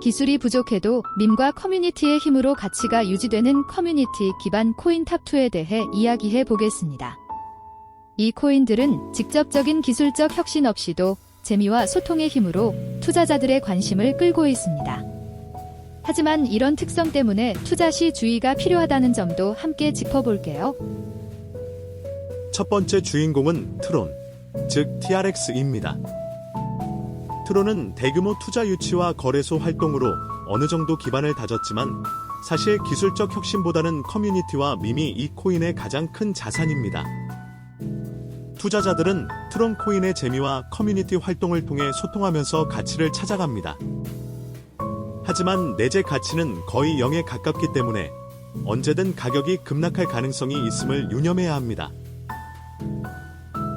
기술이 부족해도 밈과 커뮤니티의 힘으로 가치가 유지되는 커뮤니티 기반 코인 탑2에 대해 이야기해 보겠습니다. 이 코인들은 직접적인 기술적 혁신 없이도 재미와 소통의 힘으로 투자자들의 관심을 끌고 있습니다. 하지만 이런 특성 때문에 투자 시 주의가 필요하다는 점도 함께 짚어볼게요. 첫 번째 주인공은 트론, 즉 TRX입니다. 트론은 대규모 투자 유치와 거래소 활동으로 어느 정도 기반을 다졌지만 사실 기술적 혁신보다는 커뮤니티와 밈이 이 코인의 가장 큰 자산입니다. 투자자들은 트론 코인의 재미와 커뮤니티 활동을 통해 소통하면서 가치를 찾아갑니다. 하지만 내재 가치는 거의 0에 가깝기 때문에 언제든 가격이 급락할 가능성이 있음을 유념해야 합니다.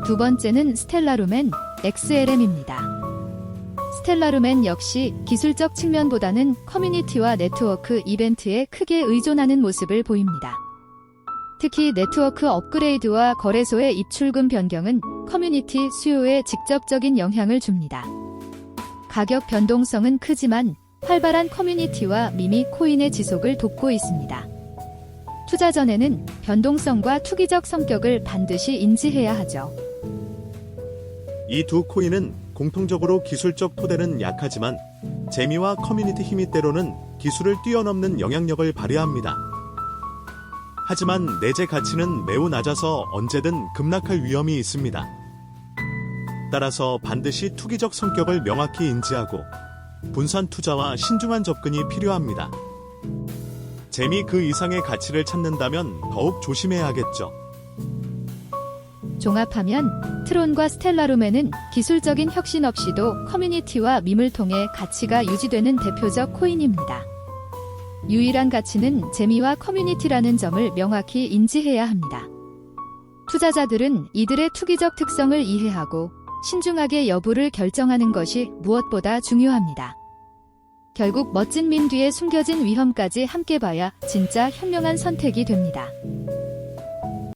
두 번째는 스텔라루멘 XLM입니다. 스텔라루멘 역시 기술적 측면보다는 커뮤니티와 네트워크 이벤트에 크게 의존하는 모습을 보입니다. 특히 네트워크 업그레이드와 거래소의 입출금 변경은 커뮤니티 수요에 직접적인 영향을 줍니다. 가격 변동성은 크지만 활발한 커뮤니티와 미미 코인의 지속을 돕고 있습니다. 투자 전에는 변동성과 투기적 성격을 반드시 인지해야 하죠. 이 두 코인은 공통적으로 기술적 토대는 약하지만 재미와 커뮤니티 힘이 때로는 기술을 뛰어넘는 영향력을 발휘합니다. 하지만 내재 가치는 매우 낮아서 언제든 급락할 위험이 있습니다. 따라서 반드시 투기적 성격을 명확히 인지하고 분산 투자와 신중한 접근이 필요합니다. 재미 그 이상의 가치를 찾는다면 더욱 조심해야겠죠. 종합하면 트론과 스텔라룸에는 기술적인 혁신 없이도 커뮤니티와 밈을 통해 가치가 유지되는 대표적 코인입니다. 유일한 가치는 재미와 커뮤니티라는 점을 명확히 인지해야 합니다. 투자자들은 이들의 투기적 특성을 이해하고 신중하게 여부를 결정하는 것이 무엇보다 중요합니다. 결국 멋진 밈 뒤에 숨겨진 위험까지 함께 봐야 진짜 현명한 선택이 됩니다.